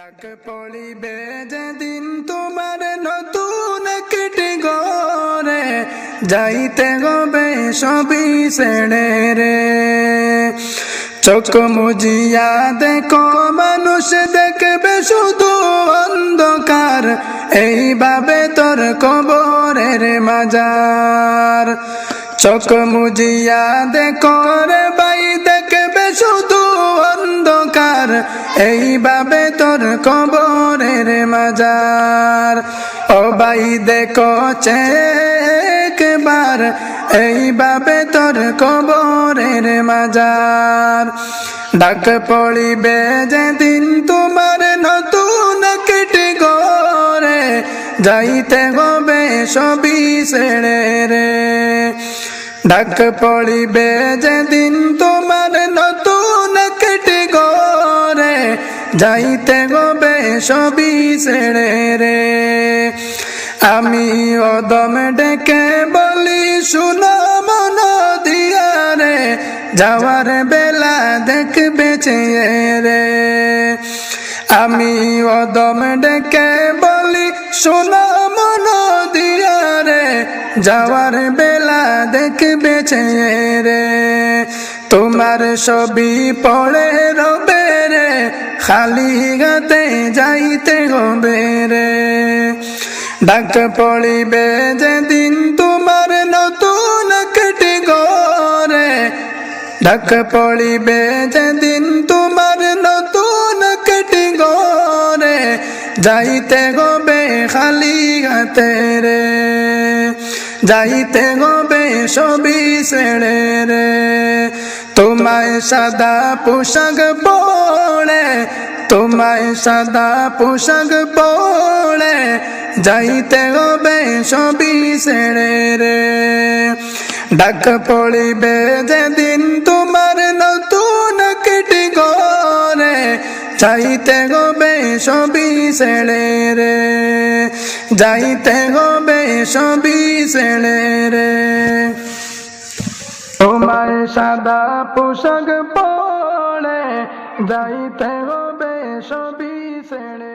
ডাক পড়িবে যেদিন তোমার নতুন একটি গরে যাইতে গবে সবই সেড়ে রে। চোখ মুজিয়া দেখো, মানুষ দেখবে শুধু অন্ধকার, এইভাবে তোর কবরের মাজার। চোখ মুজিয়া দেখো রে এইভাবে তোর কবরের মাজার। ও ভাই দেখো একবার এইভাবে তোর কবরের মাজার। ডাক পড়িবে যেদিন তোমার নতুন কেটে গরে যাইতে হবে সবই সেড়ে রে। ডাক পড়িবে যেদিন তোমার যাইতে গবে সবই সেড়ে রে। আমি অদম ডেকে বলি, শুনো মন দিয়া রে, যাওয়ার বেলা দেখবে চেয়ে রে। আমি অদম ডেকে বলি, শোনো মন দিয়া রে, যাওয়ার বেলা দেখবে চেয়ে রে। তোমার ছবি পড়ে রে খালি গাতে যাইতে হবে রে। ডাক পড়িবে যেদিন তোমার নতুন কেটে গরে ডাক পড়িবে যেদিন তোমার নতুন কেটে গরে যাইতে গবে খালি হাতে রে। যাইতে গবে সবই সেড়ে রে। তোমায় সাদা পোশাক পড়ে তোমায় সাদা পোশাক পড়ে যাইতে হবে সবই সেড়ে রে। ডাক পড়িবে যেদিন তোমার নতুন কেটে গরে যাইতে হবে সবই সেড়ে রে। যাইতে হবে সবই সেড়ে রে। তোমার সাদা পোশাক পড়ে যাইতে হবে সবই ছেড়ে